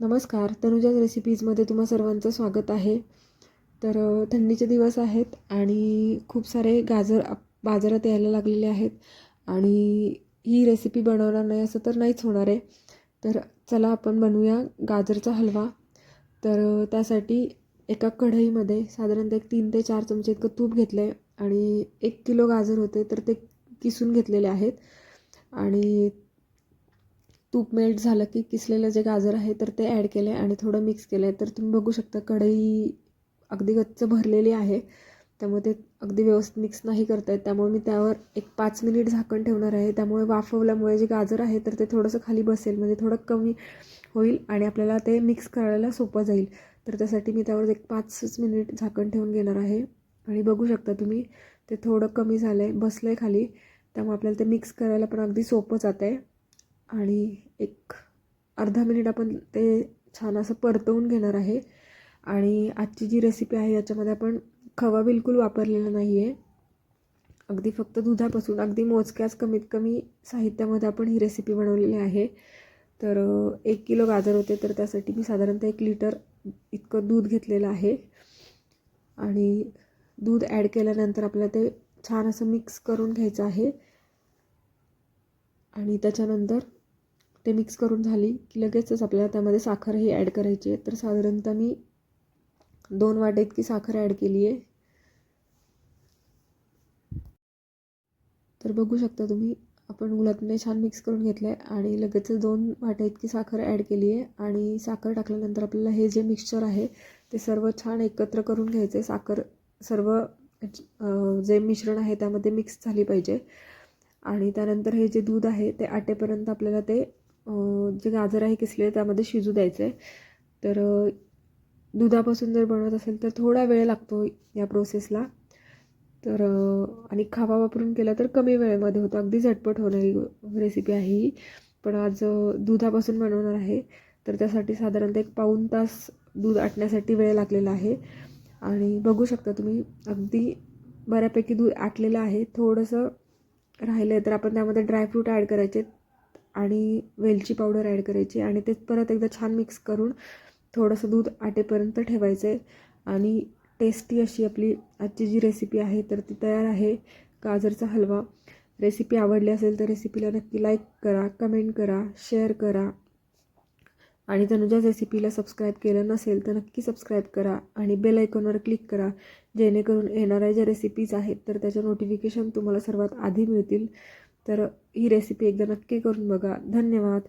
नमस्कार तनुजाज रेसिपीजमध्ये तुम्हा सर्वांचं स्वागत आहे. तर थंडीचे दिवस आहेत आणि खूप सारे गाजर आप- बाजारात यायला लागलेले आहेत आणि ही रेसिपी बनवणार नाही असं तर नाहीच होणार आहे. तर चला आपण बनवूया गाजरचा हलवा. तर त्यासाठी एका कढईमध्ये साधारणतः एक तीन ते चार चमचे इतकं तूप घेतलं आहे आणि एक किलो गाजर होते तर ते किसून घेतलेले आहेत. आणि तूप मेल्ट झालं की किसलेलं जे गाजर आहे तर ते ॲड केलं आहे आणि थोडं मिक्स केलं आहे तर तुम्ही बघू शकता कढई अगदी गच्च भरलेली आहे. त्यामुळे ते अगदी व्यवस्थित मिक्स नाही करत आहेत त्यामुळे मी त्यावर एक पाच मिनिट झाकण ठेवणार आहे. त्यामुळे वाफवल्यामुळे जे गाजर आहे तर ते थोडंसं खाली बसेल. म्हणजे थोडं कमी होईल आणि आपल्याला ते मिक्स करायला सोपं जाईल. तर त्यासाठी मी त्यावर एक पाचच मिनिट झाकण ठेवून घेणार आहे. आणि बघू शकता तुम्ही ते थोडं कमी झालं आहे बसलं आहे खाली. त्यामुळे आपल्याला ते मिक्स करायला पण अगदी सोपं जात आहे आणि एक अर्धा मिनिट आपण ते छान असं परतवून घेणार आहे. आणि आजची जी रेसिपी आहे याच्यामध्ये आपण खवा बिलकुल वापरलेला नाही आहे अगदी फक्त दुधापासून अगदी मोजक्याच कमीत कमी साहित्यामध्ये आपण ही रेसिपी बनवलेली आहे. तर एक किलो गाजर होते तर त्यासाठी मी साधारणतः एक लिटर इतकं दूध घेतलेलं आहे. आणि दूध ॲड केल्यानंतर आपल्याला ते छान असं मिक्स करून घ्यायचं आहे. आणि त्याच्यानंतर ते मिक्स करून झाली की लगेचच आपल्याला त्यामध्ये साखरही ॲड करायची आहे. तर साधारणतः मी दोन वाटे इतकी साखर ॲड केली आहे. तर बघू शकता तुम्ही आपण गुलाबने छान मिक्स करून घेतलं आहे आणि लगेचच दोन वाट्या इतकी साखर ॲड केली आहे. आणि साखर टाकल्यानंतर आपल्याला हे जे मिक्सचर आहे ते सर्व छान एकत्र करून घ्यायचं आहे साखर सर्व जे मिश्रण आहे त्यामध्ये मिक्स झाली पाहिजे. आणि त्यानंतर हे जे दूध आहे ते आटेपर्यंत आपल्याला ते जे गाजर आहे किसले त्यामध्ये शिजू द्यायचं आहे तर दुधापासून जर बनवत असेल तर थोडा वेळ लागतो या प्रोसेसला तर आणि खावा वापरून केला तर कमी वेळेमध्ये होतं. अगदी झटपट होणारी रेसिपी आहे ही. पण आज दुधापासून बनवणार आहे. तर त्यासाठी साधारणतः एक पाऊण तास दूध आटण्यासाठी वेळ लागलेला आहे. आणि बघू शकता तुम्ही अगदी बऱ्यापैकी दूध आटलेलं आहे. थोडंसं राहिलं आहे तर आपण त्यामध्ये ड्रायफ्रूट ॲड करायचे. आणि वेलची पावडर ॲड करायची आणि ते परत एकदा छान मिक्स करून थोडंसं दूध आटेपर्यंत ठेवायचं आहे आणि टेस्टी अशी आपली आजची जी रेसिपी आहे तर ती तयार आहे. गाजरचा हलवा. रेसिपी आवडली असेल तर रेसिपीला नक्की लाईक करा कमेंट करा शेअर करा. आणि तनुजाच रेसिपीला सबस्क्राईब केलं नसेल तर नक्की सबस्क्राईब करा आणि बेल आयकॉनवर क्लिक करा. जेणेकरून येणाऱ्या ज्या रेसिपीज आहेत तर त्याच्या नोटिफिकेशन तुम्हाला सर्वात आधी मिळतील. तर ही रेसिपी एकदा नक्की करून बघा. धन्यवाद.